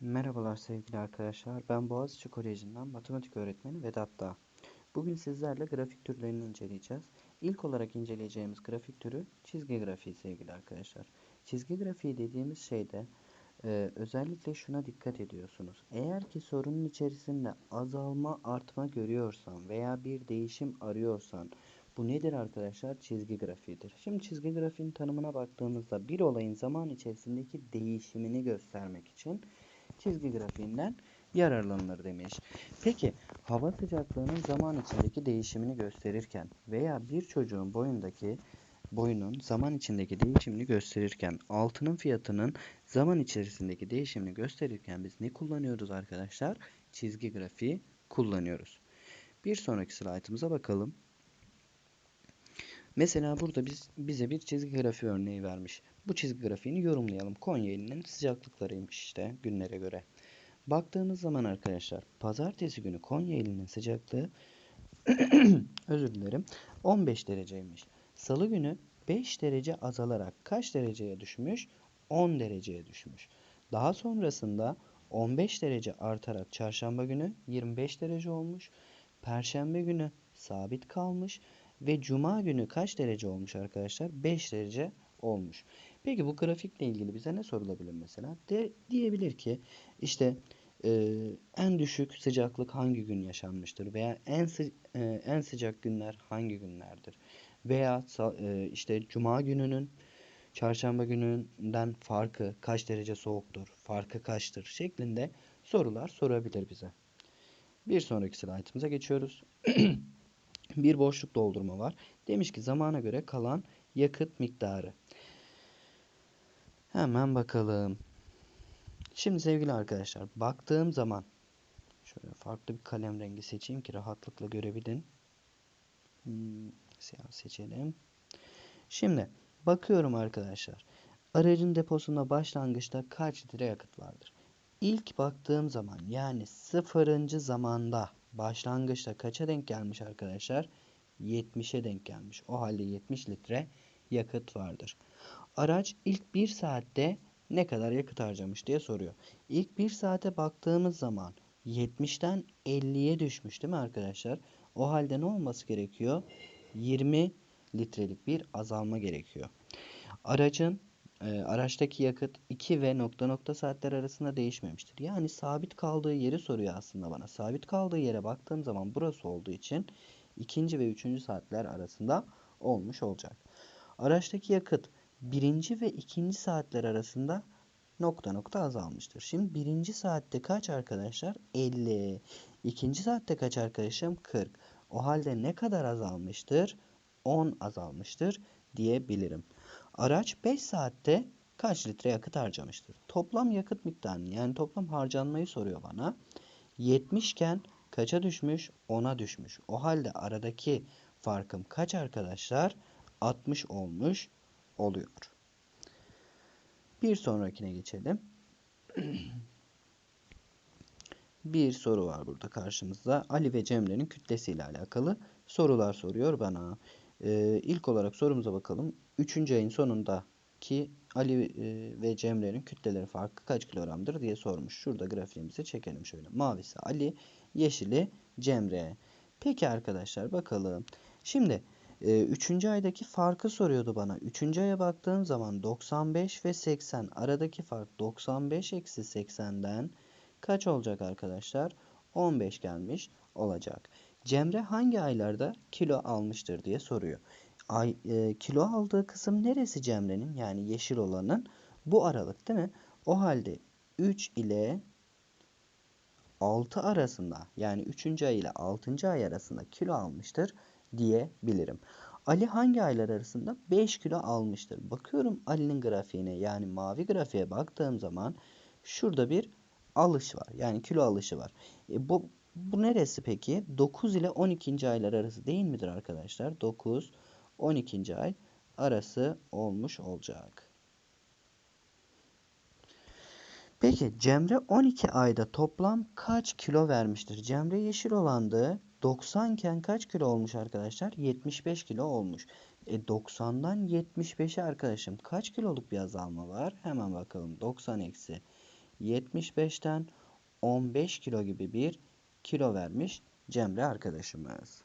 Merhabalar sevgili arkadaşlar. Ben Boğaziçi Koleji'nden matematik öğretmeni Vedat Dağ. Bugün sizlerle grafik türlerini inceleyeceğiz. İlk olarak inceleyeceğimiz grafik türü çizgi grafiği sevgili arkadaşlar. Çizgi grafiği dediğimiz şeyde e, özellikle şuna dikkat ediyorsunuz. Eğer ki sorunun içerisinde azalma artma görüyorsan veya bir değişim arıyorsan bu nedir arkadaşlar? Çizgi grafiğidir. Şimdi çizgi grafiğin tanımına baktığımızda bir olayın zaman içerisindeki değişimini göstermek için çizgi grafiğinden yararlanılır demiş. Peki hava sıcaklığının zaman içindeki değişimini gösterirken veya bir çocuğun boyundaki boyunun zaman içindeki değişimini gösterirken altının fiyatının zaman içerisindeki değişimini gösterirken biz ne kullanıyoruz arkadaşlar? Çizgi grafiği kullanıyoruz. Bir sonraki slaytımıza bakalım. Mesela burada biz, bize bir çizgi grafiği örneği vermiş. Bu çizgi grafiğini yorumlayalım. Konya ilinin sıcaklıklarıymış işte günlere göre. Baktığımız zaman arkadaşlar pazartesi günü Konya ilinin sıcaklığı özür dilerim 15 dereceymiş. Salı günü 5 derece azalarak kaç dereceye düşmüş? 10 dereceye düşmüş. Daha sonrasında 15 derece artarak çarşamba günü 25 derece olmuş. Perşembe günü sabit kalmış ve cuma günü kaç derece olmuş arkadaşlar? 5 derece olmuş. Peki bu grafikle ilgili bize ne sorulabilir mesela? De, diyebilir ki işte e, en düşük sıcaklık hangi gün yaşanmıştır veya en sı e, en sıcak günler hangi günlerdir? Veya e, işte cuma gününün çarşamba gününden farkı kaç derece soğuktur, farkı kaçtır şeklinde sorular sorabilir bize. Bir sonraki slaytımıza geçiyoruz. bir boşluk doldurma var. Demiş ki zamana göre kalan yakıt miktarı. Hemen bakalım. Şimdi sevgili arkadaşlar baktığım zaman şöyle farklı bir kalem rengi seçeyim ki rahatlıkla görebilin. Hmm, siyah seçelim. Şimdi bakıyorum arkadaşlar. Aracın deposunda başlangıçta kaç litre yakıt vardır? İlk baktığım zaman yani sıfırıncı zamanda başlangıçta kaça denk gelmiş arkadaşlar? 70'e denk gelmiş. O halde 70 litre yakıt vardır. Araç ilk 1 saatte ne kadar yakıt harcamış diye soruyor. İlk 1 saate baktığımız zaman 70'ten 50'ye düşmüş değil mi arkadaşlar? O halde ne olması gerekiyor? 20 litrelik bir azalma gerekiyor. Aracın e, araçtaki yakıt 2 ve nokta nokta saatler arasında değişmemiştir. Yani sabit kaldığı yeri soruyor aslında bana. Sabit kaldığı yere baktığım zaman burası olduğu için ikinci ve üçüncü saatler arasında olmuş olacak. Araçtaki yakıt birinci ve ikinci saatler arasında nokta nokta azalmıştır. Şimdi birinci saatte kaç arkadaşlar? 50. İkinci saatte kaç arkadaşım? 40. O halde ne kadar azalmıştır? 10 azalmıştır diyebilirim. Araç 5 saatte kaç litre yakıt harcamıştır? Toplam yakıt miktarını yani toplam harcanmayı soruyor bana. 70 iken kaça düşmüş? 10'a düşmüş. O halde aradaki farkım kaç arkadaşlar? 60 olmuş oluyor. Bir sonrakine geçelim. bir soru var burada karşımızda. Ali ve Cemre'nin kütlesiyle alakalı sorular soruyor bana. Ee, ilk olarak sorumuza bakalım. Üçüncü ayın sonunda ki Ali e, ve Cemre'nin kütleleri farkı kaç kilogramdır diye sormuş. Şurada grafiğimizi çekelim şöyle. Mavisi Ali, yeşili Cemre. Peki arkadaşlar bakalım. Şimdi e, üçüncü aydaki farkı soruyordu bana. Üçüncü aya baktığım zaman 95 ve 80 aradaki fark 95 eksi 80'den kaç olacak arkadaşlar? 15 gelmiş olacak. Cemre hangi aylarda kilo almıştır diye soruyor. Ay, e, kilo aldığı kısım neresi Cemre'nin? Yani yeşil olanın bu aralık değil mi? O halde 3 ile 6 arasında yani 3. ay ile 6. ay arasında kilo almıştır diyebilirim. Ali hangi aylar arasında 5 kilo almıştır? Bakıyorum Ali'nin grafiğine yani mavi grafiğe baktığım zaman şurada bir alış var. Yani kilo alışı var. E bu, bu neresi peki? 9 ile 12. aylar arası değil midir arkadaşlar? 9, 12. ay arası olmuş olacak. Peki Cemre 12 ayda toplam kaç kilo vermiştir? Cemre yeşil olandı. 90 iken kaç kilo olmuş arkadaşlar? 75 kilo olmuş. E 90'dan 75'e arkadaşım kaç kiloluk bir azalma var? Hemen bakalım. 90 eksi 75'ten 15 kilo gibi bir kilo vermiş Cemre arkadaşımız.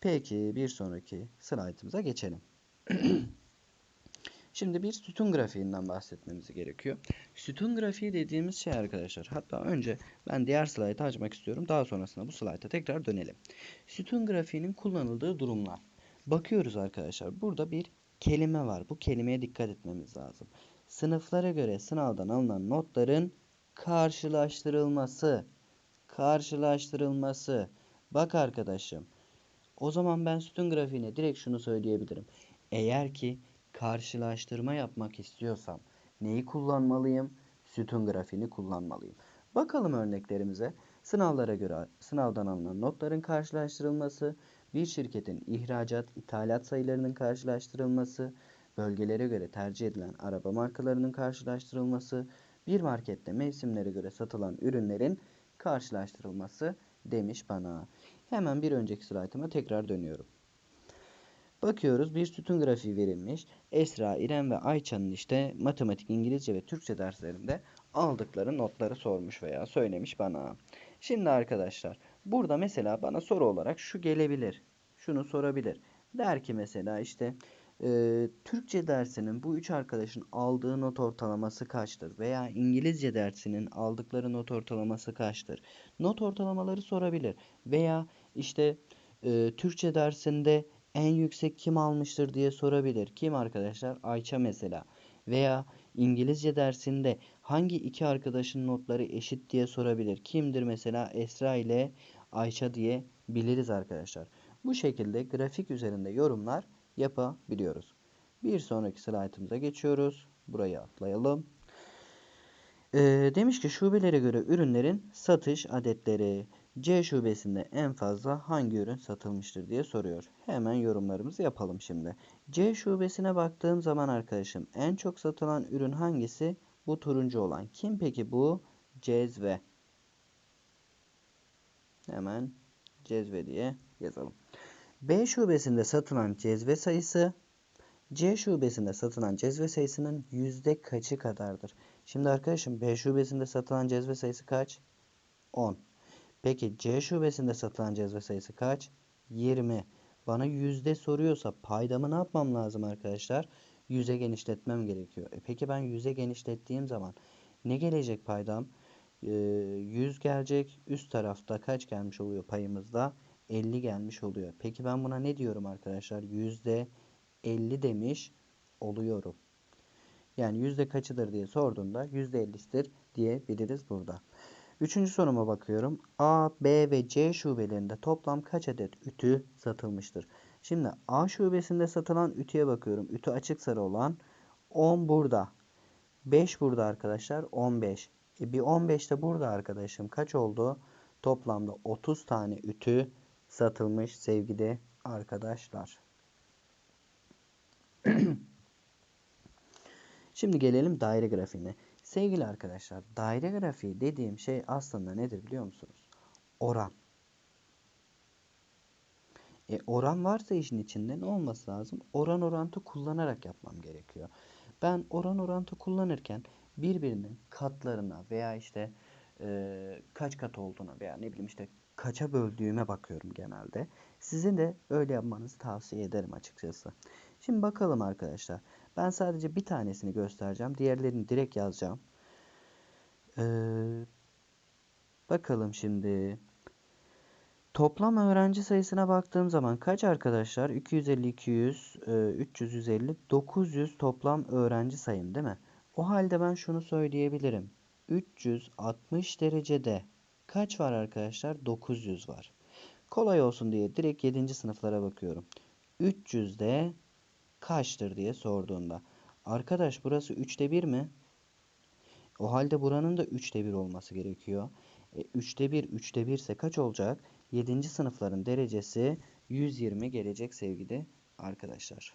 Peki bir sonraki slaytımıza geçelim. Şimdi bir sütun grafiğinden bahsetmemiz gerekiyor. Sütun grafiği dediğimiz şey arkadaşlar. Hatta önce ben diğer slaytı açmak istiyorum. Daha sonrasında bu slayta tekrar dönelim. Sütun grafiğinin kullanıldığı durumlar. Bakıyoruz arkadaşlar. Burada bir kelime var. Bu kelimeye dikkat etmemiz lazım. Sınıflara göre sınavdan alınan notların karşılaştırılması. Karşılaştırılması. Bak arkadaşım. O zaman ben sütun grafiğine direkt şunu söyleyebilirim. Eğer ki karşılaştırma yapmak istiyorsam neyi kullanmalıyım? Sütun grafiğini kullanmalıyım. Bakalım örneklerimize. Sınavlara göre sınavdan alınan notların karşılaştırılması, bir şirketin ihracat, ithalat sayılarının karşılaştırılması, bölgelere göre tercih edilen araba markalarının karşılaştırılması, bir markette mevsimlere göre satılan ürünlerin karşılaştırılması demiş bana. Hemen bir önceki slaytıma tekrar dönüyorum. Bakıyoruz bir sütun grafiği verilmiş. Esra, İrem ve Ayça'nın işte matematik, İngilizce ve Türkçe derslerinde aldıkları notları sormuş veya söylemiş bana. Şimdi arkadaşlar burada mesela bana soru olarak şu gelebilir. Şunu sorabilir. Der ki mesela işte e, Türkçe dersinin bu üç arkadaşın aldığı not ortalaması kaçtır? Veya İngilizce dersinin aldıkları not ortalaması kaçtır? Not ortalamaları sorabilir. Veya işte e, Türkçe dersinde en yüksek kim almıştır diye sorabilir. Kim arkadaşlar? Ayça mesela. Veya İngilizce dersinde hangi iki arkadaşın notları eşit diye sorabilir. Kimdir mesela Esra ile Ayça diye biliriz arkadaşlar. Bu şekilde grafik üzerinde yorumlar yapabiliyoruz. Bir sonraki slaytımıza geçiyoruz. Burayı atlayalım. Ee, demiş ki şubelere göre ürünlerin satış adetleri. C şubesinde en fazla hangi ürün satılmıştır diye soruyor. Hemen yorumlarımızı yapalım şimdi. C şubesine baktığım zaman arkadaşım en çok satılan ürün hangisi? Bu turuncu olan. Kim peki bu? Cezve. Hemen cezve diye yazalım. B şubesinde satılan cezve sayısı C şubesinde satılan cezve sayısının yüzde kaçı kadardır? Şimdi arkadaşım B şubesinde satılan cezve sayısı kaç? 10. Peki C şubesinde satılan cezve sayısı kaç? 20. Bana yüzde soruyorsa paydamı ne yapmam lazım arkadaşlar? Yüze genişletmem gerekiyor. E peki ben yüze genişlettiğim zaman ne gelecek paydam? Ee, 100 gelecek. Üst tarafta kaç gelmiş oluyor payımızda? 50 gelmiş oluyor. Peki ben buna ne diyorum arkadaşlar? Yüzde 50 demiş oluyorum. Yani yüzde kaçıdır diye sorduğunda yüzde 50'sidir diyebiliriz burada. Üçüncü soruma bakıyorum. A, B ve C şubelerinde toplam kaç adet ütü satılmıştır? Şimdi A şubesinde satılan ütüye bakıyorum. Ütü açık sarı olan 10 burada. 5 burada arkadaşlar. 15. E bir 15 de burada arkadaşım. Kaç oldu? Toplamda 30 tane ütü satılmış sevgili arkadaşlar. Şimdi gelelim daire grafiğine. Sevgili arkadaşlar, daire grafiği dediğim şey aslında nedir biliyor musunuz? Oran. E, oran varsa işin içinde ne olması lazım? Oran orantı kullanarak yapmam gerekiyor. Ben oran orantı kullanırken birbirinin katlarına veya işte e, kaç kat olduğuna veya ne bileyim işte kaça böldüğüme bakıyorum genelde. Sizin de öyle yapmanızı tavsiye ederim açıkçası. Şimdi bakalım arkadaşlar. Ben sadece bir tanesini göstereceğim. Diğerlerini direkt yazacağım. Ee, bakalım şimdi. Toplam öğrenci sayısına baktığım zaman kaç arkadaşlar? 250, 200, 300, 150, 900 toplam öğrenci sayım değil mi? O halde ben şunu söyleyebilirim. 360 derecede kaç var arkadaşlar? 900 var. Kolay olsun diye direkt 7. sınıflara bakıyorum. 300'de kaçtır diye sorduğunda. Arkadaş burası 3'te 1 mi? O halde buranın da 3'te 1 olması gerekiyor. E, 3'te 1, 3'te 1 ise kaç olacak? 7. sınıfların derecesi 120 gelecek sevgili arkadaşlar.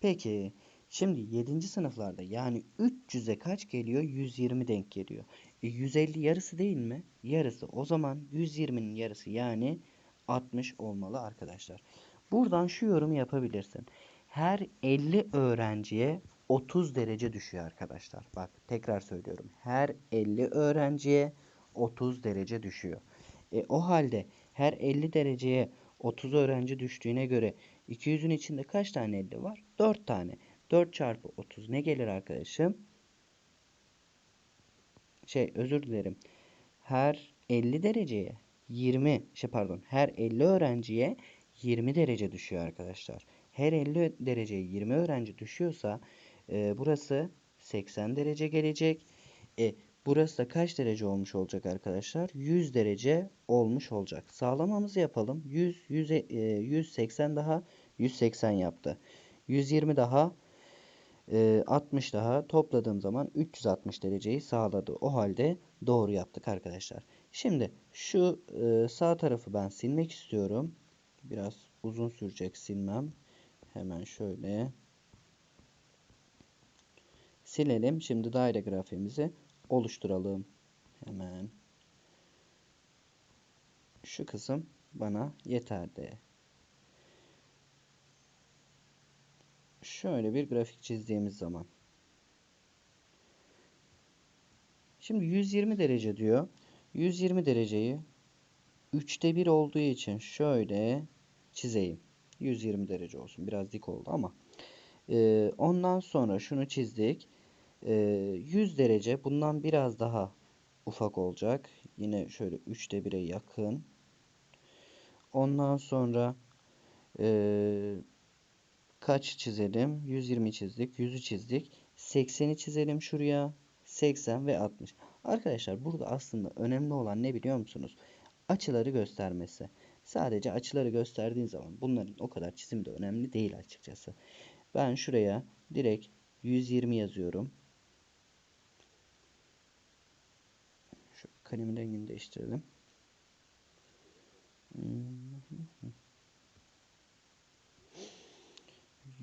Peki şimdi 7. sınıflarda yani 300'e kaç geliyor? 120 denk geliyor. E, 150 yarısı değil mi? Yarısı. O zaman 120'nin yarısı yani 60 olmalı arkadaşlar. Buradan şu yorumu yapabilirsin. Her 50 öğrenciye 30 derece düşüyor arkadaşlar. Bak tekrar söylüyorum. Her 50 öğrenciye 30 derece düşüyor. E, o halde her 50 dereceye 30 öğrenci düştüğüne göre 200'ün içinde kaç tane 50 var? 4 tane. 4 çarpı 30 ne gelir arkadaşım? Şey özür dilerim. Her 50 dereceye 20 şey pardon her 50 öğrenciye 20 derece düşüyor arkadaşlar. Her 50 dereceye 20 öğrenci düşüyorsa e, burası 80 derece gelecek. E, burası da kaç derece olmuş olacak arkadaşlar? 100 derece olmuş olacak. Sağlamamızı yapalım. 100, 100 e, 180 daha 180 yaptı. 120 daha e, 60 daha topladığım zaman 360 dereceyi sağladı. O halde doğru yaptık arkadaşlar. Şimdi şu e, sağ tarafı ben silmek istiyorum. Biraz uzun sürecek silmem. Hemen şöyle silelim. Şimdi daire grafiğimizi oluşturalım. Hemen şu kısım bana yeterli. Şöyle bir grafik çizdiğimiz zaman Şimdi 120 derece diyor. 120 dereceyi 3'te 1 olduğu için şöyle çizeyim. 120 derece olsun. Biraz dik oldu ama. Ee, ondan sonra şunu çizdik. Ee, 100 derece bundan biraz daha ufak olacak. Yine şöyle 3'te 1'e yakın. Ondan sonra e, kaç çizelim? 120 çizdik. 100'ü çizdik. 80'i çizelim şuraya. 80 ve 60. Arkadaşlar burada aslında önemli olan ne biliyor musunuz? Açıları göstermesi. Sadece açıları gösterdiğin zaman bunların o kadar çizimi de önemli değil açıkçası. Ben şuraya direkt 120 yazıyorum. Şu kalemin rengini değiştirelim.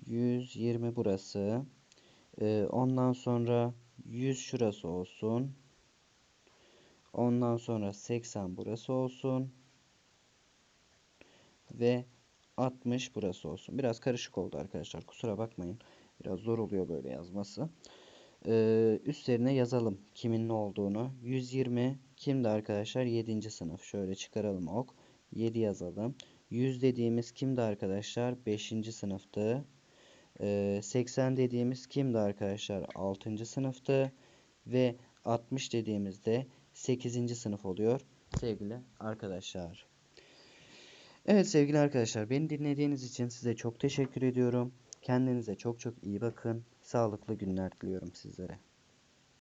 120 burası. Ee, ondan sonra 100 şurası olsun. Ondan sonra 80 burası olsun. Ve 60 burası olsun. Biraz karışık oldu arkadaşlar. Kusura bakmayın. Biraz zor oluyor böyle yazması. Ee, üstlerine yazalım kimin ne olduğunu. 120 kimdi arkadaşlar? 7. sınıf. Şöyle çıkaralım ok. 7 yazalım. 100 dediğimiz kimdi arkadaşlar? 5. sınıftı. 80 ee, dediğimiz kimdi arkadaşlar? 6. sınıftı. Ve 60 dediğimizde 8. sınıf oluyor sevgili arkadaşlar. Evet sevgili arkadaşlar beni dinlediğiniz için size çok teşekkür ediyorum. Kendinize çok çok iyi bakın. Sağlıklı günler diliyorum sizlere.